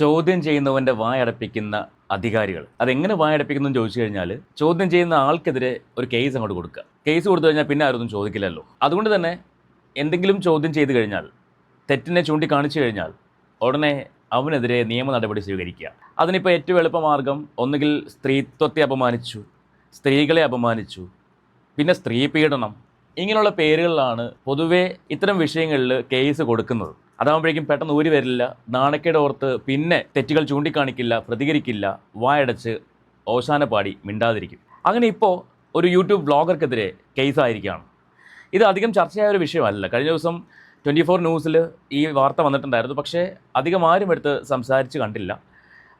ചോദ്യം ചെയ്യുന്നവന്റെ വായടപ്പിക്കുന്ന അധികാരികൾ. അതെങ്ങനെ വായടപ്പിക്കുന്നു എന്ന് ചോദിച്ചു കഴിഞ്ഞാൽ ചോദ്യം ചെയ്യുന്ന ആൾക്കെതിരെ ഒരു കേസ് അങ്ങോട്ട് കൊടുക്കുക. കേസ് കൊടുത്തു കഴിഞ്ഞാൽ പിന്നെ ആരൊന്നും ചോദിക്കില്ലല്ലോ. അതുകൊണ്ട് തന്നെ എന്തെങ്കിലും ചോദ്യം ചെയ്തു കഴിഞ്ഞാൽ തെറ്റിനെ ചൂണ്ടിക്കാണിച്ചു കഴിഞ്ഞാൽ ഉടനെ അവനെതിരെ നിയമ നടപടി സ്വീകരിക്കുക. അതിനിപ്പോൾ ഏറ്റവും എളുപ്പമാർഗം ഒന്നുകിൽ സ്ത്രീത്വത്തെ അപമാനിച്ചു സ്ത്രീകളെ അപമാനിച്ചു പിന്നെ സ്ത്രീ പീഡനം ഇങ്ങനെയുള്ള പേരുകളിലാണ് പൊതുവേ ഇത്തരം വിഷയങ്ങളിൽ കേസ് കൊടുക്കുന്നത്. അതാകുമ്പോഴേക്കും പെട്ടെന്ന് ഊരി വരില്ല. നാണക്കേട് ഓർത്ത് പിന്നെ തെറ്റുകൾ ചൂണ്ടിക്കാണിക്കില്ല പ്രതികരിക്കില്ല വായടച്ച് അവസാന പാടി മിണ്ടാതിരിക്കും. അങ്ങനെ ഇപ്പോൾ ഒരു യൂട്യൂബ് ബ്ലോഗർക്കെതിരെ കേസായിരിക്കുകയാണ് ഇത് അധികം ചർച്ചയായ ഒരു വിഷയമല്ല. കഴിഞ്ഞ ദിവസം ട്വന്റി ഫോർ ന്യൂസിൽ ഈ വാർത്ത വന്നിട്ടുണ്ടായിരുന്നു. പക്ഷേ അധികം ആരും എടുത്ത് സംസാരിച്ച് കണ്ടില്ല.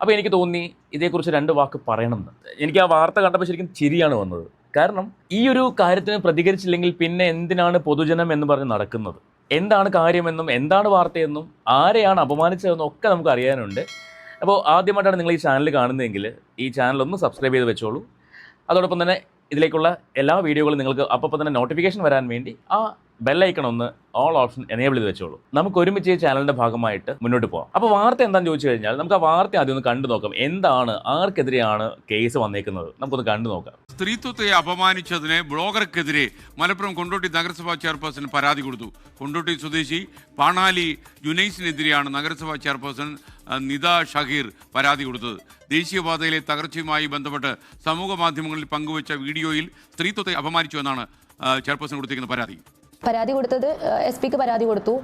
അപ്പോൾ എനിക്ക് തോന്നി ഇതേക്കുറിച്ച് രണ്ട് വാക്ക് പറയണമെന്ന് എനിക്ക് ആ വാർത്ത കണ്ടപ്പോൾ ശരിക്കും ചിരിയാണ് വന്നത്. കാരണം ഈ ഒരു കാര്യത്തിന് പ്രതികരിച്ചില്ലെങ്കിൽ പിന്നെ എന്തിനാണ് പൊതുജനം എന്ന് പറഞ്ഞ് നടക്കുന്നത്? എന്താണ് കാര്യമെന്നും എന്താണ് വാർത്തയെന്നും ആരെയാണ് അപമാനിച്ചതെന്നും ഒക്കെ നമുക്ക് അറിയാനുണ്ട്. അപ്പോൾ ആദ്യമായിട്ടാണ് നിങ്ങൾ ഈ ചാനൽ കാണുന്നതെങ്കിൽ ഈ ചാനൽ ഒന്ന് സബ്സ്ക്രൈബ് ചെയ്ത് വെച്ചോളൂ. അതോടൊപ്പം തന്നെ ഇതിലേക്കുള്ള എല്ലാ വീഡിയോകളും നിങ്ങൾക്ക് അപ്പോൾ തന്നെ നോട്ടിഫിക്കേഷൻ വരാൻ വേണ്ടി ആ ബെല്ലൈക്കൺ ഒന്ന് ഓൾ ഓപ്ഷൻ എനേബിൾ ചെയ്ത് വെച്ചോളൂ. നമുക്ക് ഒരുമിച്ച് ഈ ചാനലിന്റെ ഭാഗമായിട്ട് മുന്നോട്ട് പോകാം അപ്പോൾ വാർത്ത എന്താണെന്ന് ചോദിച്ചു കഴിഞ്ഞാൽ നമുക്ക് ആ വാർത്ത ആദ്യം ഒന്ന് കണ്ടു നോക്കാം. എന്താണ് ആർക്കെതിരെയാണ് കേസ് വന്നേക്കുന്നത്? നമുക്കൊന്ന് കണ്ടു നോക്കാം. സ്ത്രീത്വത്തെ അപമാനിച്ചതിന് ബ്ലോഗർക്കെതിരെ മലപ്പുറം കൊണ്ടോട്ടി നഗരസഭാ ചെയർപേഴ്സൺ പരാതി കൊടുത്തു. കൊണ്ടോട്ടി സ്വദേശി പാണാലി യുനൈസിനെതിരെയാണ് നഗരസഭാ ചെയർപേഴ്സൺ നിത ഷഹീർ പരാതി കൊടുത്തത്. ദേശീയപാതയിലെ തകർച്ചയുമായി ബന്ധപ്പെട്ട് സമൂഹ മാധ്യമങ്ങളിൽ പങ്കുവച്ച വീഡിയോയിൽ സ്ത്രീത്വത്തെ അപമാനിച്ചു എന്നാണ് ചെയർപേഴ്സൺ കൊടുത്തിരിക്കുന്ന പരാതി. പരാതി കൊടുത്തത് എസ് പിക്ക് പരാതി കൊടുത്തു.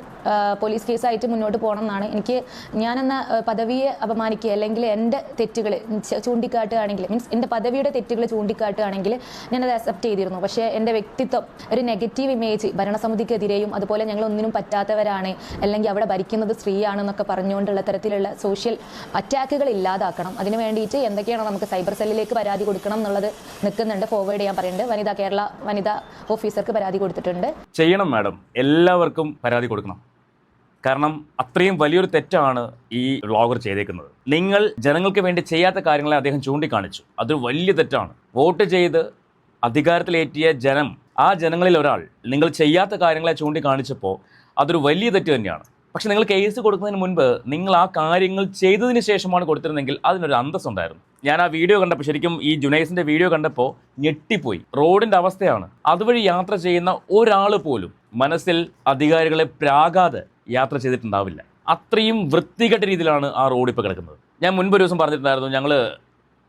പോലീസ് കേസായിട്ട് മുന്നോട്ട് പോകണം എന്നാണ് എനിക്ക് ഞാനെന്ന പദവിയെ അപമാനിക്കുക അല്ലെങ്കിൽ എന്റെ തെറ്റുകൾ ചൂണ്ടിക്കാട്ടുകയാണെങ്കിൽ മീൻസ് എന്റെ പദവിയുടെ തെറ്റുകൾ ചൂണ്ടിക്കാട്ടുകയാണെങ്കിൽ ഞാനത് അക്സെപ്റ്റ് ചെയ്തിരുന്നു. പക്ഷേ എന്റെ വ്യക്തിത്വം ഒരു നെഗറ്റീവ് ഇമേജ് ഭരണസമിതിക്കെതിരെയും അതുപോലെ ഞങ്ങൾ ഒന്നിനും പറ്റാത്തവരാണ് അല്ലെങ്കിൽ അവിടെ ഭരിക്കുന്നത് സ്ത്രീയാണെന്നൊക്കെ പറഞ്ഞുകൊണ്ടുള്ള തരത്തിലുള്ള സോഷ്യൽ അറ്റാക്കുകൾ ഇല്ലാതാക്കണം. അതിന് വേണ്ടിയിട്ട് എന്തൊക്കെയാണോ നമുക്ക് സൈബർ സെല്ലിലേക്ക് പരാതി കൊടുക്കണം എന്നുള്ളത് നിൽക്കുന്നുണ്ട്. ഫോർവേഡ് ചെയ്യാൻ പറയുന്നുണ്ട്. വനിതാ കേരള വനിതാ ഓഫീസർക്ക് പരാതി കൊടുത്തിട്ടുണ്ട്. ചെയ്യണം മാഡം. എല്ലാവർക്കും പരാതി കൊടുക്കണം. കാരണം അത്രയും വലിയൊരു തെറ്റാണ് ഈ വ്ളോഗർ ചെയ്തേക്കുന്നത്. നിങ്ങൾ ജനങ്ങൾക്ക് വേണ്ടി ചെയ്യാത്ത കാര്യങ്ങളെ അദ്ദേഹം ചൂണ്ടിക്കാണിച്ചു. അത് വലിയ തെറ്റാണ്. വോട്ട് ചെയ്ത് അധികാരത്തിലേറ്റിയ ജനം ആ ജനങ്ങളിൽ ഒരാൾ നിങ്ങൾ ചെയ്യാത്ത കാര്യങ്ങളെ ചൂണ്ടിക്കാണിച്ചപ്പോൾ അതൊരു വലിയ തെറ്റ് തന്നെയാണ്. പക്ഷെ നിങ്ങൾ കേസ് കൊടുക്കുന്നതിന് മുൻപ് നിങ്ങൾ ആ കാര്യങ്ങൾ ചെയ്തതിന് ശേഷമാണ് കൊടുത്തിരുന്നെങ്കിൽ അതിനൊരു അന്തസ് ഉണ്ടായിരുന്നു ഞാൻ ആ വീഡിയോ കണ്ടപ്പോൾ ശരിക്കും ഈ ജുനൈസിന്റെ വീഡിയോ കണ്ടപ്പോൾ ഞെട്ടിപ്പോയി. റോഡിന്റെ അവസ്ഥയാണ്. അതുവഴി യാത്ര ചെയ്യുന്ന ഒരാൾ പോലും മനസ്സിൽ അധികാരികളെ പ്രാകാതെ യാത്ര ചെയ്തിട്ടുണ്ടാവില്ല. അത്രയും വൃത്തികെട്ട രീതിയിലാണ് ആ റോഡ് ഇപ്പോൾ കിടക്കുന്നത്. ഞാൻ മുൻപ് ഒരു ദിവസം പറഞ്ഞിട്ടുണ്ടായിരുന്നു ഞങ്ങൾ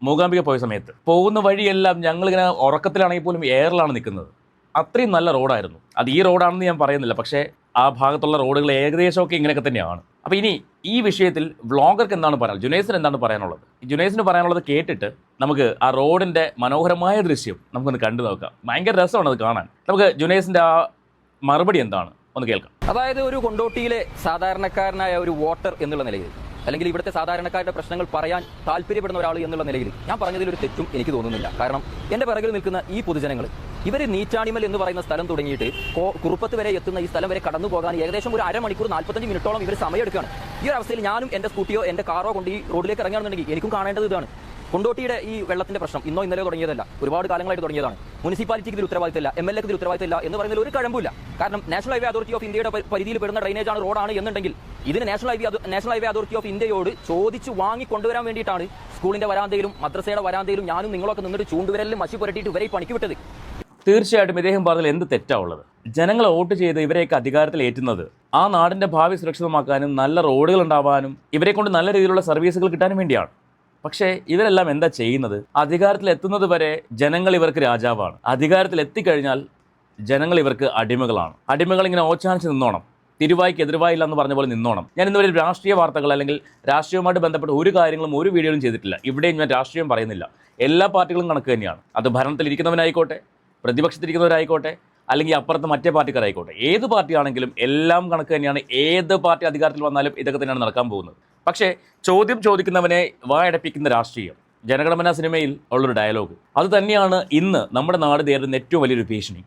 മൂകാംബിക പോയ സമയത്ത് പോകുന്ന വഴിയെല്ലാം ഞങ്ങളിങ്ങനെ ഉറക്കത്തിലാണെങ്കിൽ പോലും എയറിലാണ് നിൽക്കുന്നത്. അത്രയും നല്ല റോഡായിരുന്നു. അത് ഈ റോഡാണെന്ന് ഞാൻ പറയുന്നില്ല പക്ഷേ ആ ഭാഗത്തുള്ള റോഡുകൾ ഏകദേശമൊക്കെ ഇങ്ങനെയൊക്കെ തന്നെയാണ്. അപ്പോൾ ഇനി ഈ വിഷയത്തിൽ വ്ളോഗർക്ക് എന്താണ് പറയാൻ ജുനേസിന് എന്താണ് പറയാനുള്ളത്? ജുനേസിന് പറയാനുള്ളത് കേട്ടിട്ട് നമുക്ക് ആ റോഡിന്റെ മനോഹരമായ ദൃശ്യം നമുക്കൊന്ന് കണ്ടു നോക്കാം. ഭയങ്കര രസമാണ് അത് കാണാൻ. നമുക്ക് ജുനേസിന്റെ ആ മറുപടി എന്താണ്? ഒന്ന് കേൾക്കാം. അതായത് ഒരു കൊണ്ടോട്ടിയിലെ സാധാരണക്കാരനായ ഒരു വോട്ടർ എന്നുള്ള നിലയിൽ അല്ലെങ്കിൽ ഇവിടുത്തെ സാധാരണക്കാരുടെ പ്രശ്നങ്ങൾ പറയാൻ താല്പര്യപ്പെടുന്ന ഒരാൾ എന്നുള്ള നിലയിൽ ഞാൻ പറഞ്ഞതിൽ ഒരു തെറ്റും എനിക്ക് തോന്നുന്നില്ല. കാരണം എന്റെ പിറകിൽ നിൽക്കുന്ന ഈ പൊതുജനങ്ങൾ ഇവർ നീറ്റാണിമൽ എന്ന് പറയുന്ന സ്ഥലം തുടങ്ങിയിട്ട് കുറുപ്പത്ത് വരെ എത്തുന്ന ഈ സ്ഥലം വരെ കടന്നു പോകാൻ ഏകദേശം ഒരു അരമണിക്കൂർ നാൽപ്പത്തഞ്ച് മിനിറ്റോളം ഇവർ സമയമെടുക്കുകയാണ്. ഈ ഒരു അവസ്ഥയിൽ ഞാനും എന്റെ സ്കൂട്ടിയോ എന്റെ കാറോ കൊണ്ട് ഈ റോഡിലേക്ക് ഇറങ്ങുകയാണെന്നുണ്ടെങ്കിൽ എനിക്കും കാണേണ്ടത് ഇതാണ്. കൊണ്ടോട്ടിയുടെ ഈ വെള്ളത്തിന്റെ പ്രശ്നം ഇന്നോ ഇന്നലെ തുടങ്ങിയതല്ല ഒരുപാട് കാലങ്ങളായിട്ട് തുടങ്ങിയതാണ്. മുനിസിപ്പാലിറ്റിക്ക് ഇതിൽ ഉത്തരവാദിത്തമില്ല എം എൽ എക്ക് ഇതിൽ ഉത്തരവാദിത്തമില്ല എന്ന് പറയുന്നതിൽ ഒരു കഴമ്പില്ല. കാരണം നാഷണൽ ഹൈവേ അതോറിറ്റി ഓഫ് ഇന്ത്യയുടെ പരി- പരിധിയിൽ പെടുന്ന ഡ്രൈനേജാണ് റോഡാണ് എന്നുണ്ടെങ്കിൽ ഇതിന് national highway national highway authority of ഇന്ത്യയോട് ചോദിച്ച് വാങ്ങി കൊണ്ടുവരാൻ വേണ്ടിയിട്ടാണ് സ്കൂളിന്റെ വരാന്തയിലും മദ്രസയുടെ വരാന്തയിലും ഞാനും നിങ്ങളൊക്കെ നിന്നിട്ട് ചൂണ്ടുവിരലിൽ മഷി പുരട്ടിയിട്ട് ഇവരെ പണിക്ക് വിട്ടത്. തീർച്ചയായിട്ടും ഇദ്ദേഹം പറഞ്ഞതിൽ എന്ത് തെറ്റാവുള്ളത് ജനങ്ങളെ വോട്ട് ചെയ്ത് ഇവരെയൊക്കെ അധികാരത്തിൽ ഏറ്റുന്നത് ആ നാടിന്റെ ഭാവി സുരക്ഷിതമാക്കാനും നല്ല റോഡുകൾ ഉണ്ടാവാനും ഇവരെ കൊണ്ട് നല്ല രീതിയിലുള്ള സർവീസുകൾ കിട്ടാനും വേണ്ടിയാണ്. പക്ഷേ ഇവരെല്ലാം എന്താ ചെയ്യുന്നത്? അധികാരത്തിൽ എത്തുന്നത് വരെ ജനങ്ങൾ ഇവർക്ക് രാജാവാണ്. അധികാരത്തിൽ എത്തിക്കഴിഞ്ഞാൽ ജനങ്ങൾ ഇവർക്ക് അടിമകളാണ്. അടിമകൾ ഇങ്ങനെ ഓച്ചാനിച്ച് നിന്നോണം. തിരുവായ്ക്ക് എതിർവായില്ല എന്ന് പറഞ്ഞ പോലെ നിന്നോണം. ഞാൻ ഇന്നുവരെ രാഷ്ട്രീയ വാർത്തകൾ അല്ലെങ്കിൽ രാഷ്ട്രീയവുമായിട്ട് ബന്ധപ്പെട്ട് ഒരു കാര്യങ്ങളും ഒരു വീഡിയോയും ചെയ്തിട്ടില്ല. ഇവിടെയും ഞാൻ രാഷ്ട്രീയം പറയുന്നില്ല. എല്ലാ പാർട്ടികളും കണക്ക് തന്നെയാണ്. അത് ഭരണത്തിലിരിക്കുന്നവനായിക്കോട്ടെ പ്രതിപക്ഷത്തിരിക്കുന്നവരായിക്കോട്ടെ അല്ലെങ്കിൽ അപ്പുറത്ത് മറ്റേ പാർട്ടിക്കാരായിക്കോട്ടെ. ഏത് പാർട്ടിയാണെങ്കിലും എല്ലാം കണക്ക് തന്നെയാണ്. ഏത് പാർട്ടി അധികാരത്തിൽ വന്നാലും ഇതൊക്കെ തന്നെയാണ് നടക്കാൻ പോകുന്നത്. പക്ഷേ ചോദ്യം ചോദിക്കുന്നവനെ വായടപ്പിക്കുന്ന രാഷ്ട്രീയം ജനഗണമന സിനിമയിൽ ഉള്ളൊരു ഡയലോഗ് അത് തന്നെയാണ് ഇന്ന് നമ്മുടെ നാട് നേരിടുന്ന ഏറ്റവും വലിയൊരു ഭീഷണി.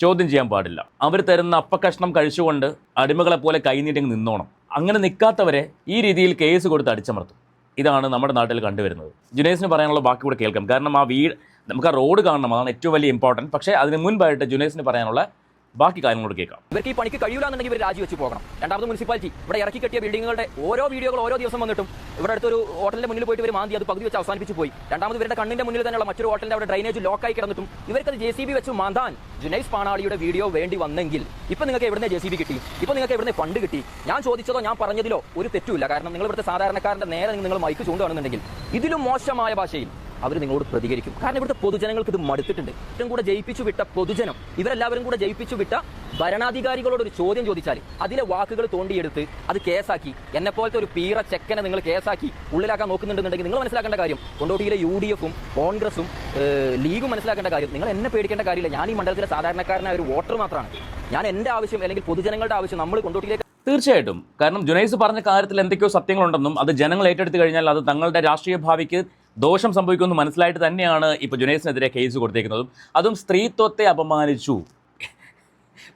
ചോദ്യം ചെയ്യാൻ പാടില്ല. അവർ തരുന്ന അപ്പക്കഷ്ണം കഴിച്ചുകൊണ്ട് അടിമകളെ പോലെ കൈനീട്ടങ്ങ് നിന്നോണം. അങ്ങനെ നിൽക്കാത്തവരെ ഈ രീതിയിൽ കേസ് കൊടുത്ത് അടിച്ചമർത്തും. ഇതാണ് നമ്മുടെ നാട്ടിൽ കണ്ടുവരുന്നത്. ജുനേസിന് പറയാനുള്ള ബാക്കി കൂടെ കേൾക്കാം. കാരണം ആ വീട് നമുക്ക് ആ റോഡ് കാണണം. അതാണ് ഏറ്റവും വലിയ ഇമ്പോർട്ടന്റ് പക്ഷേ അതിന് മുൻപായിട്ട് ജുനേസിന് പറയാനുള്ള ബാക്കി കാര്യങ്ങളോട് കേൾക്കാം. ഇവർക്ക് ഈ പണിക്ക് കഴിയില്ലാന്നുണ്ടെങ്കിൽ ഇവർ രാജിവെച്ച് പോകണം. രണ്ടാമത് മുനിസിപ്പാലിറ്റി ഇവിടെ ഇറക്കി കെട്ടിയ ബിൽഡിങ്ങുകളുടെ ഓരോ വീഡിയോകൾ ഓരോ ദിവസം വന്നിട്ടും ഇവിടെ അടുത്തൊരു ഹോട്ടലിന്റെ മുന്നിൽ പോയിട്ട് ഇവർ മാന്തി അത് പകുതി വെച്ച് അവസാനിപ്പിച്ച് പോയി. രണ്ടാമത് ഇവരുടെ കണ്ണിന്റെ മുന്നിൽ തന്നെയുള്ള മറ്റൊരു ഹോട്ടലിന്റെ അവിടെ ഡ്രൈനേജ് ലോക്കായി കിടന്നിട്ടും ഇവർക്കത് ജെ സി ബി വെച്ച് മാന്താൻ ജുനൈസ് പാണാളിയുടെ വീഡിയോ വേണ്ടി വന്നെങ്കിൽ ഇപ്പൊ നിങ്ങൾക്ക് എവിടുന്ന് ജെ സി ബി കിട്ടി? ഇപ്പൊ നിങ്ങൾക്ക് എവിടുന്ന് ഫണ്ട് കിട്ടി? ഞാൻ ചോദിച്ചതോ ഞാൻ പറഞ്ഞതിലോ ഒരു തെറ്റുമില്ല. കാരണം നിങ്ങൾ ഇവിടുത്തെ സാധാരണക്കാരന്റെ നേരെ നിങ്ങൾ മൈക്ക് ചൂണ്ടുകയാണെന്നുണ്ടെങ്കിൽ ഇതിലും മോശമായ ഭാഷയിൽ അവർ നിങ്ങളോട് പ്രതികരിക്കും. കാരണം ഇവിടുത്തെ പൊതുജനങ്ങൾക്ക് ഇത് മടുത്തിട്ടുണ്ട്. ഏറ്റവും കൂടെ ജയിപ്പിച്ചു വിട്ട പൊതുജനം ഇവരെല്ലാവരും കൂടെ ജയിപ്പിച്ചു വിട്ട ഭരണാധികാരികളോട് ഒരു ചോദ്യം ചോദിച്ചാൽ അതിലെ വാക്കുകൾ തോണ്ടിയെടുത്ത് അത് കേസാക്കി. എന്നെ പോലത്തെ ഒരു പീറ ചെക്കനെ നിങ്ങൾ കേസാക്കി ഉള്ളിലാക്കാൻ നോക്കുന്നുണ്ടെന്നുണ്ടെങ്കിൽ നിങ്ങൾ മനസ്സിലാക്കേണ്ട കാര്യം കൊണ്ടോട്ടിയിലെ യു ഡി എഫും കോൺഗ്രസും ലീഗും മനസ്സിലാക്കേണ്ട കാര്യം നിങ്ങൾ എന്നെ പേടിക്കേണ്ട കാര്യമില്ല. ഞാൻ ഈ മണ്ഡലത്തിലെ സാധാരണക്കാരനായ ഒരു വോട്ടർ മാത്രമാണ്. ഞാൻ എന്റെ ആവശ്യം അല്ലെങ്കിൽ പൊതുജനങ്ങളുടെ ആവശ്യം നമ്മൾ കൊണ്ടോട്ടിയിലേക്ക് തീർച്ചയായിട്ടും. കാരണം ജുനൈസ് പറഞ്ഞ കാര്യത്തിൽ എന്തൊക്കെയോ സത്യങ്ങളുണ്ടെന്നും അത് ജനങ്ങൾ ഏറ്റെടുത്തു കഴിഞ്ഞാൽ അത് തങ്ങളുടെ രാഷ്ട്രീയ ഭാവിക്ക് ദോഷം സംഭവിക്കുമെന്ന് മനസ്സിലായിട്ട് തന്നെയാണ് ഇപ്പോൾ ജുനൈസിനെതിരെ കേസ് കൊടുത്തേക്കുന്നതും. അതും സ്ത്രീത്വത്തെ അപമാനിച്ചു.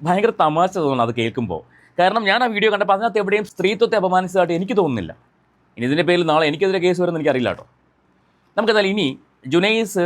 ഭയങ്കര തമാശ തോന്നുന്നു അത് കേൾക്കുമ്പോൾ കാരണം ഞാൻ ആ വീഡിയോ കണ്ടപ്പോൾ അതിനകത്ത് എവിടെയും സ്ത്രീത്വത്തെ അപമാനിച്ചതായിട്ട് എനിക്ക് തോന്നുന്നില്ല. ഇനി ഇതിന്റെ പേരിൽ നാളെ എനിക്കെതിരെ കേസ് വരുമെന്ന് എനിക്കറിയില്ല കേട്ടോ. നമുക്കെന്നാൽ ഇനി ജുനൈസ്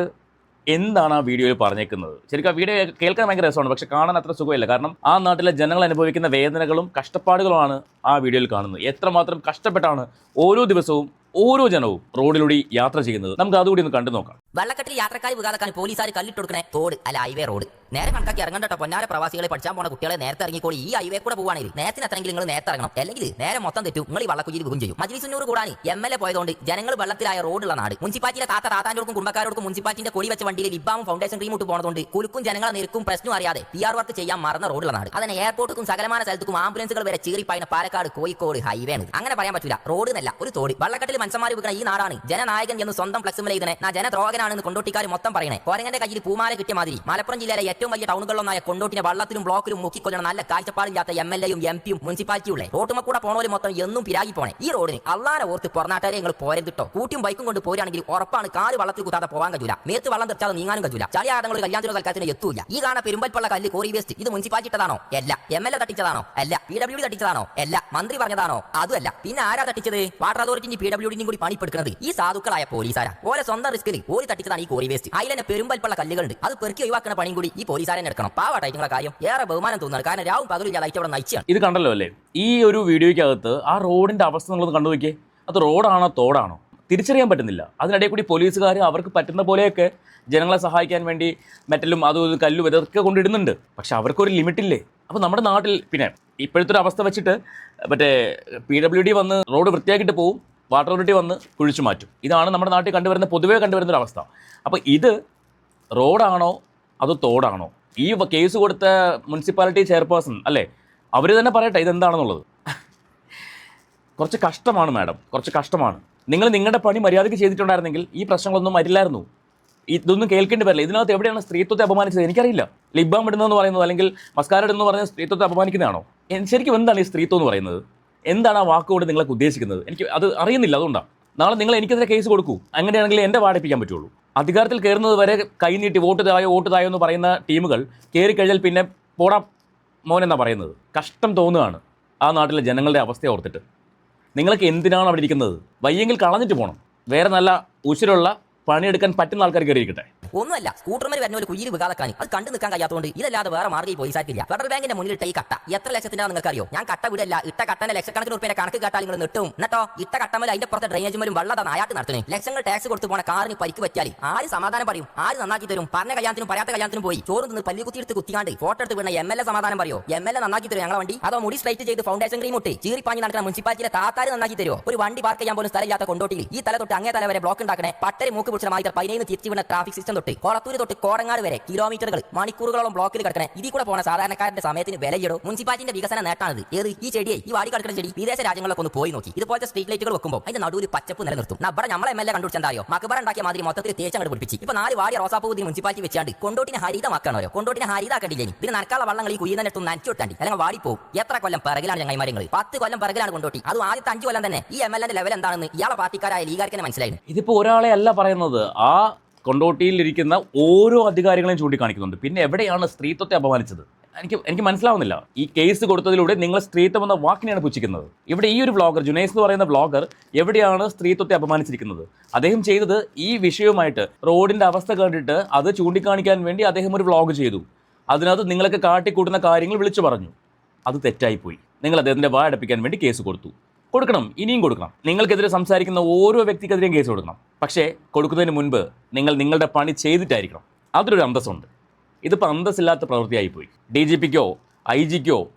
എന്താണ് ആ വീഡിയോയിൽ പറഞ്ഞേക്കുന്നത്? ശരിക്കും ആ വീഡിയോ കേൾക്കാൻ ഭയങ്കര രസമാണ് പക്ഷെ കാണാൻ അത്ര സുഖമില്ല. കാരണം ആ നാട്ടിലെ ജനങ്ങൾ അനുഭവിക്കുന്ന വേദനകളും കഷ്ടപ്പാടുകളുമാണ് ആ വീഡിയോയിൽ കാണുന്നത്. എത്രമാത്രം കഷ്ടപ്പെട്ടാണ് ഓരോ ദിവസവും ഓരോ ജനവും റോഡിലൂടെ യാത്ര ചെയ്യുന്നത് നമുക്ക് അതുകൂടി ഒന്ന് കണ്ടു നോക്കാം വെള്ളക്കെട്ടിൽ യാത്രക്കാരി വികാതക്കാൻ പോലീസുകാർ കല്ലിട്ട് കൊടുക്കണേ തോട് അല്ല ഹൈവേ റോഡ് നേരെ കണക്കാക്കി ഇറങ്ങണ്ടോ പൊന്നാര പ്രവാസികളെ പഠിച്ചാൻ പോണ കുട്ടികളെ നേരത്തെ ഇറങ്ങിക്കോളി. ഈ ഹൈവേ കൂടെ പോവാണെങ്കിൽ നേരത്തിന് എത്രയെങ്കിലും നിങ്ങൾ നേരത്തെ ഇറങ്ങണം. അല്ലെങ്കിൽ നേരെ മൊത്തം തെറ്റും. നിങ്ങൾ ഈ വള്ളക്കുജിയിൽ വീഴും ചെയ്യും. മജ്ലിസുന്നൂർ കൂടാൻ എം എൽ എ പോയതുകൊണ്ട് ജനങ്ങൾ വെള്ളത്തിലായ റോഡുള്ള നാട്. മുനിസിപ്പാലിറ്റിയിലെ താത്ത താത്താന്റെടുക്കും കുടുംബക്കാരോടും മുനിസിപ്പാലിറ്റിന്റെ കൊടി വെച്ച വണ്ടിയിൽ ലിബാമും ഫൗണ്ടേഷൻ ക്രീം ഇട്ട് പോണതുകൊണ്ട് കുലുക്കും ജനങ്ങളെ നിരക്കും പ്രശ്നം അറിയാതെ പി ആർ വർക്ക് ചെയ്യാൻ മറന്ന റോഡുള്ള നാട്. അതിന് എയർപോർട്ടുക്കും സകലമാന സ്ഥലത്തും ആംബുലൻസുകൾ വരെ ചീറിപ്പായിന പാലക്കാട് കോഴിക്കോട് ഹൈവേ ആണ് അങ്ങനെ പറയാൻ പറ്റില്ല റോഡ് എന്നല്ല ഒരു തോട്. വള്ളക്കെട്ടിൽ മനുഷ്യന്മാർ വിൽക്കുന്ന ഈ നാടാണ് ജനനായകൻ എന്ന് സ്വന്തം ഫ്ലക്സും എഴുതണേ. ഞാൻ ജനദ്രോഹനാണെന്ന് കൊണ്ടോട്ടിക്കാർ മൊത്തം പറയണേ. കോരങ്ങന്റെ കയ്യിൽ പൂമാല കിട്ടിയ മാതിരി. മലപ്പുറം ജില്ലയിലെ ഏറ്റവും വലിയ ടൗണുകളിലൊന്നായ കൊണ്ടോട്ടിനെ വള്ളത്തിലും ബ്ലോക്കിലും മുക്കിക്കൊല്ലണം നല്ല കാഴ്ചപ്പാടില്ലാത്ത എം എൽ എയും എം പിയും മുനിസിപ്പാലിറ്റിയുള്ള റോട്ടുമക്കൂടെ പോണോലും മൊത്തം എന്നും പിരാകി പോണേ. ഈ റോഡിന് അള്ളാനെ ഓർത്ത് പുറനാട്ടാരെ നിങ്ങൾ പോരതിട്ടോ കൂട്ടിയും ബൈക്കും കൊണ്ട് പോരാണെങ്കിൽ ഉറപ്പാണ് കാൽ വള്ളത്തിൽ കുത്താതെ പോകാൻ കഴിയില്ല മേത്ത് വള്ളം തെറ്റാതെ നീങ്ങാനും കഴിയില്ല ചളി ആടങ്ങൾ ഒരു കല്യാണത്തിനോ തൽക്കാലത്തിന് എത്തൂല ഈ കാണ പെരുമ്പൽപ്പുള്ള കല്ല് കോറി വേസ്റ്റ് ഇത് മുനിസിപ്പാലിറ്റിട്ടാണോ അല്ല. എം എൽ എ തട്ടിച്ചതാണോ? അല്ല. പി ഡബ്ല്യു ഡി തട്ടിച്ചതാണോ? അല്ല. മന്ത്രി പറഞ്ഞതാണോ? അതുമല്ല. പിന്നെ ആരാ തട്ടിച്ചത്? വാട്ടർ അതോറിറ്റി പി ഡബ്ല്യു ഡിയും കൂടി പണിപ്പെടുക്കുന്നത് ഈ സാധുക്കളായ പോലീസാരാ. ഓരോ സ്വന്തം റിസ്കിൽ ഓരി തട്ടിച്ചതാണ് ഈ കോറി വേസ്റ്റ് തന്നെ പെരുമ്പൽപ്പുള്ള കല്ലുകളുണ്ട്. അത് പെറുക്കി ഒഴിവാക്കുന്ന പണിയും കൂടി ഈ പോലീസുകാരൻ എടുക്കണം. പാവാട്ടായിട്ട് നിങ്ങളെ കാര്യം. ഏറെ ബഹുമാനം തോന്നുന്നത് കാരണം രാവും പകലും ഇല്ലാതെ അവിടെ നയിച്ചാണ് ഇത് കണ്ടല്ലോ അല്ലേ? ഈ ഒരു വീഡിയോയ്ക്കകത്ത് ആ റോഡിന്റെ അവസ്ഥ നിങ്ങളൊന്ന് കണ്ടു നോക്കിയേ. അത് റോഡാണോ തോടാണോ? തിരിച്ചറിയാൻ പറ്റുന്നില്ല. അതിനിടയിൽ കൂടി പോലീസുകാർ അവർക്ക് പറ്റുന്ന പോലെയൊക്കെ ജനങ്ങളെ സഹായിക്കാൻ വേണ്ടി മെറ്റലും അതും കല്ലും ഇതൊക്കെ കൊണ്ടിടുന്നുണ്ട്. പക്ഷെ അവർക്കൊരു ലിമിറ്റില്ലേ? അപ്പോൾ നമ്മുടെ നാട്ടിൽ പിന്നെ ഇപ്പോഴത്തെ ഒരു അവസ്ഥ വെച്ചിട്ട് മറ്റേ പി ഡബ്ല്യു ഡി വന്ന് റോഡ് വൃത്തിയാക്കിയിട്ട് പോവും. വാട്ടർ അതോറിറ്റി വന്ന് കുഴിച്ചു മാറ്റും. ഇതാണ് നമ്മുടെ നാട്ടിൽ കണ്ടുവരുന്ന പൊതുവേ കണ്ടുവരുന്ന ഒരു അവസ്ഥ അപ്പോൾ ഇത് റോഡാണോ? അത് തോടാണോ? ഈ കേസ് കൊടുത്ത മുനിസിപ്പാലിറ്റി ചെയർപേഴ്സൺ അല്ലേ? അവർ തന്നെ പറയട്ടെ ഇതെന്താണെന്നുള്ളത്. കുറച്ച് കഷ്ടമാണ് മാഡം കുറച്ച് കഷ്ടമാണ്. നിങ്ങൾ നിങ്ങളുടെ പണി മര്യാദയ്ക്ക് ചെയ്തിട്ടുണ്ടായിരുന്നെങ്കിൽ ഈ പ്രശ്നങ്ങളൊന്നും വരില്ലായിരുന്നു. ഇതൊന്നും കേൾക്കേണ്ടി വരില്ല. ഇതിനകത്ത് എവിടെയാണ് സ്ത്രീത്വത്തെ അപമാനിച്ചത്? എനിക്കറിയില്ല. ലിബാം ഇടുന്നതെന്ന് പറയുന്നത് അല്ലെങ്കിൽ മസ്കാര ഇടുന്നു പറയുന്നത് സ്ത്രീത്വത്തെ അപമാനിക്കുന്നതാണോ? ശരിക്കും എന്താണ് ഈ സ്ത്രീത്വം എന്ന് പറയുന്നത്? എന്താണ് ആ വാക്കുകൊണ്ട് നിങ്ങളൊക്കെ ഉദ്ദേശിക്കുന്നത്? എനിക്ക് അത് അറിയുന്നില്ല അതുകൊണ്ടാണ്. നാളെ നിങ്ങൾ എനിക്കെതിരെ കേസ് കൊടുക്കൂ. അങ്ങനെയാണെങ്കിൽ എന്റെ വാടിപ്പിക്കാൻ പറ്റുള്ളൂ. അധികാരത്തിൽ കയറുന്നത് വരെ കൈനീട്ടി വോട്ട് തായോ വോട്ട് തായോ എന്ന് പറയുന്ന ടീമുകൾ കയറി കഴിഞ്ഞാൽ പിന്നെ പോടാ എന്നാ പറയുന്നത്. കഷ്ടം തോന്നുകയാണ് ആ നാട്ടിലെ ജനങ്ങളുടെ അവസ്ഥ ഓർത്തിട്ട്. നിങ്ങൾക്ക് എന്തിനാണ് അവിടെ ഇരിക്കുന്നത്? വയ്യെങ്കിൽ കളഞ്ഞിട്ട് പോകണം വേറെ നല്ല ഉശിരുള്ള പണിയെടുക്കാൻ പറ്റുന്ന ആൾക്കാർ കയറിയിരിക്കട്ടെ. ഒന്നുമല്ല സ്കൂട്ടർമാർ വരുന്ന ഒരു കുയിൽ വികാതക്കാൻ അത് കണ്ടു നിൽക്കാൻ കഴിയാത്തതുകൊണ്ട് ഇതല്ലാതെ വേറെ മാർഗം പോയി പോലീസാക്കില്ല ഫെഡറൽ ബാങ്കിന്റെ മുന്നിൽ ഇട്ട ഈ കട്ട. എത്ര ലക്ഷത്തിനാണ് നിങ്ങൾക്ക് അറിയോ ഞാൻ കട്ട വിടല്ല. ഇട്ട കട്ടന്റെ ലക്ഷക്കണക്കിന് റുപ്യ കണക്ക് കേട്ടാൽ നിങ്ങൾ നിട്ടും എന്നിട്ടോ? ഇട്ട കട്ടമല്ല അതിന്റെ പുറത്തെ ഡ്രൈനേജ് മേലും വെള്ളതാണ് അയാൾക്ക് നടത്തുന്നത്. ലക്ഷങ്ങൾ ടാക്സ് കൊടുത്തു പോണ കാറിന് പരിക്ക് പറ്റിയാൽ ആര് സമാധാനം പറയും? ആര് നന്നാക്കി തരും? പറഞ്ഞ കല്യാണത്തിനും പറയാത്ത കല്യാണത്തിനും പോയി. ചോറ് നിന്ന് പല്ലി കുത്തിയെടുത്ത് കുത്തിയാണ്ട് ഫോട്ടോ എടുത്ത് വീണ എം എൽ എ സമാധാനം പറയോ? എം എൽ എ നന്നാക്കി തരും ഞങ്ങളെ വണ്ടി? അതോ മുടി സ്ട്രൈറ്റ് ചെയ്ത് ഫൗണ്ടേഷൻ ക്രീം ഇട്ട് ചീറിപ്പാഞ്ഞ് നടക്കുന്ന മുനിസിപ്പാലിറ്റിയിലെ താത്താര് നന്നാക്കി തരുമോ? ഒരു വണ്ടി പാർക്ക് ചെയ്യാൻ പോലും സ്ഥലമില്ലാത്ത കൊണ്ടോട്ടിയിൽ ഈ തല തൊട്ട് അങ്ങേ തല വരെ ബ്ലോക്ക് ഉണ്ടാക്കണേ. പട്ടരി മൂക്ക് പിടിച്ച മാതിരി പതിനേന്ന് തിരിച്ചു വീണ ട്രാഫിക് സിസ്റ്റം തൊട്ട് കോളത്തൂര് തൊട്ട് കോടങ്ങാട് വരെ കിലോമീറ്ററുകൾ മണിക്കൂറുകളോളം ബ്ലോക്കിൽ കിടക്കണേ. ഇതിൽ കൂടെ പോണ സാധാരണക്കാരന്റെ സമയത്തിന് വിലയിടോ. മുനിസിപ്പാലിറ്റിന്റെ വികസന നേട്ടാണിത് ഏത്? ഈ ചെടിയെ ഈ വാടി കിടക്കുന്ന ചെടി വിദേശ രാജ്യങ്ങളൊക്കെ ഒന്ന് പോയി നോക്കി. ഇതുപോലത്തെ സ്ട്രീറ്റ് ലൈറ്റുകൾ വെക്കുമ്പോൾ അതിന്റെ നടുവിൽ പച്ചപ്പ് നിലനിർത്തും. നമ്മുടെ നമ്മളെ എം എൽ എ ഉണ്ടാക്കിയ മാതിരി മൊത്തത്തിൽ തേച്ചങ്ങട് പിടിപ്പിച്ച്. ഇപ്പൊ നാല് വാടി റോസാപ്പൂതി മുനിസിപ്പാലിറ്റി വെച്ചാണ്ട് കൊണ്ടോട്ടിനെ ഹരിതമാക്കണോ? കൊണ്ടോട്ടിനെ ഹരിതാക്കണ്ടില്ലേ ഇതിന് നനക്കാനുള്ള വള്ളങ്ങൾ ഈ കുയ്യുന്നിടത്തും നനച്ചു വിട്ടാണ്ടി അല്ലെങ്കിൽ വാടിപ്പോവും. എത്ര കൊല്ലം പിറകിലാണ് മരങ്ങൾ പത്ത് കൊല്ലം പിറകിലാണ് കൊണ്ടോട്ടി. അത് ആദ്യത്തെ അഞ്ച് കൊല്ലം തന്നെ. ഈ എം എൽ എന്റെ ലെവൽ എന്താണെന്ന് ഇയാളെ പാർട്ടിക്കാരായ ലീഗാർക്ക് മനസ്സിലായി ഇതിപ്പോ ഒരാളെ അല്ല പറയുന്നത്. ആ കൊണ്ടോട്ടിയിലിരിക്കുന്ന ഓരോ അധികാരികളെയും ചൂണ്ടിക്കാണിക്കുന്നുണ്ട്. പിന്നെ എവിടെയാണ് സ്ത്രീത്വത്തെ അപമാനിച്ചത്? എനിക്ക് എനിക്ക് മനസ്സിലാവുന്നില്ല. ഈ കേസ് കൊടുത്തതിലൂടെ നിങ്ങൾ സ്ത്രീത്വം എന്ന വാക്കിനെയാണ് പുച്ഛിക്കുന്നത്. ഇവിടെ ഈ ഒരു വ്ളോഗർ ജുനൈസ് എന്ന് പറയുന്ന വ്ളോഗർ എവിടെയാണ് സ്ത്രീത്വത്തെ അപമാനിച്ചിരിക്കുന്നത്? അദ്ദേഹം ചെയ്തത് ഈ വിഷയവുമായിട്ട് റോഡിന്റെ അവസ്ഥ കണ്ടിട്ട് അത് ചൂണ്ടിക്കാണിക്കാൻ വേണ്ടി അദ്ദേഹം ഒരു വ്ളോഗ് ചെയ്തു. അതിനകത്ത് നിങ്ങളൊക്കെ കാട്ടിക്കൂട്ടുന്ന കാര്യങ്ങൾ വിളിച്ചു പറഞ്ഞു. അത് തെറ്റായിപ്പോയി. നിങ്ങൾ അദ്ദേഹത്തിന്റെ വായടപ്പിക്കാൻ വേണ്ടി കേസ് കൊടുത്തു. കൊടുക്കണം ഇനിയും കൊടുക്കണം. നിങ്ങൾക്കെതിരെ സംസാരിക്കുന്ന ഓരോ വ്യക്തിക്കെതിരെയും കേസ് കൊടുക്കണം. പക്ഷേ കൊടുക്കുന്നതിന് മുൻപ് നിങ്ങൾ നിങ്ങളുടെ പണി ചെയ്തിട്ടായിരിക്കണം. അതിലൊരു അന്തസ്സുണ്ട്. ഇതിപ്പോൾ അന്തസ്സില്ലാത്ത പ്രവൃത്തിയായിപ്പോയി. ഡി ജി പിക്കോ ഐ ജിക്കോ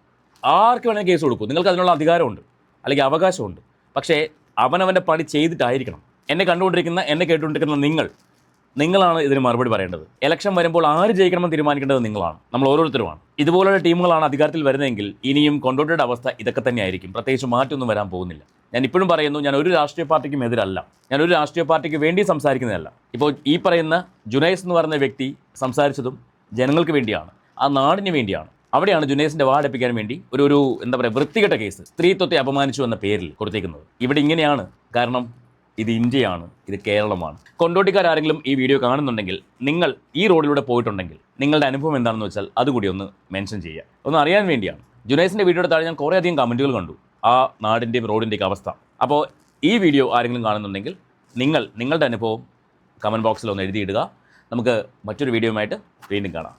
ആർക്ക് വേണമെങ്കിൽ കേസ് കൊടുക്കും. നിങ്ങൾക്ക് അതിനുള്ള അധികാരമുണ്ട്. അല്ലെങ്കിൽ അവകാശമുണ്ട്. പക്ഷേ അവനവന്റെ പണി ചെയ്തിട്ടായിരിക്കണം. എന്നെ കണ്ടുകൊണ്ടിരിക്കുന്ന എന്നെ കേട്ടുകൊണ്ടിരിക്കുന്ന നിങ്ങൾ നിങ്ങളാണ് ഇതിന് മറുപടി പറയേണ്ടത്. ഇലക്ഷൻ വരുമ്പോൾ ആര് ജയിക്കണമെന്ന് തീരുമാനിക്കേണ്ടത് നിങ്ങളാണ്. നമ്മൾ ഓരോരുത്തരുമാണ്. ഇതുപോലുള്ള ടീമുകളാണ് അധികാരത്തിൽ വരുന്നതെങ്കിൽ ഇനിയും കൊണ്ടോട്ടിയുടെ അവസ്ഥ ഇതൊക്കെ തന്നെയായിരിക്കും. പ്രത്യേകിച്ച് മാറ്റമൊന്നും വരാൻ പോകുന്നില്ല. ഞാൻ ഇപ്പോഴും പറയുന്നു ഞാൻ ഒരു രാഷ്ട്രീയ പാർട്ടിക്കും എതിരല്ല. ഞാൻ ഒരു രാഷ്ട്രീയ പാർട്ടിക്ക് വേണ്ടി സംസാരിക്കുന്നതല്ല. ഇപ്പോൾ ഈ പറയുന്ന ജുനൈസ് എന്ന് പറയുന്ന വ്യക്തി സംസാരിച്ചതും ജനങ്ങൾക്ക് വേണ്ടിയാണ്. ആ നാടിന് വേണ്ടിയാണ്. അവിടെയാണ് ജുനൈസിന്റെ വാടപ്പിക്കാൻ വേണ്ടി ഒരു ഒരു എന്താ പറയുക വൃത്തികെട്ട കേസ് സ്ത്രീത്വത്തെ അപമാനിച്ചു എന്ന പേരിൽ കൊടുത്തേക്കുന്നത്. ഇവിടെ ഇങ്ങനെയാണ് കാരണം ഇത് ഇന്ത്യയാണ് ഇത് കേരളമാണ്. കൊണ്ടോട്ടിക്കാരെങ്കിലും ഈ വീഡിയോ കാണുന്നുണ്ടെങ്കിൽ നിങ്ങൾ ഈ റോഡിലൂടെ പോയിട്ടുണ്ടെങ്കിൽ നിങ്ങളുടെ അനുഭവം എന്താണെന്ന് വെച്ചാൽ അതുകൂടി ഒന്ന് മെൻഷൻ ചെയ്യുക. ഒന്ന് അറിയാൻ വേണ്ടിയാണ്. ജുനൈസിന്റെ വീഡിയോയുടെ താഴെ ഞാൻ കുറേ അധികം കമന്റുകൾ കണ്ടു. ആ നാടിന്റെയും റോഡിന്റെയൊക്കെ അവസ്ഥ. അപ്പോൾ ഈ വീഡിയോ ആരെങ്കിലും കാണുന്നുണ്ടെങ്കിൽ നിങ്ങൾ നിങ്ങളുടെ അനുഭവം കമന്റ് ബോക്സിൽ ഒന്ന് എഴുതിയിടുക. നമുക്ക് മറ്റൊരു വീഡിയോയുമായിട്ട് വീണ്ടും കാണാം.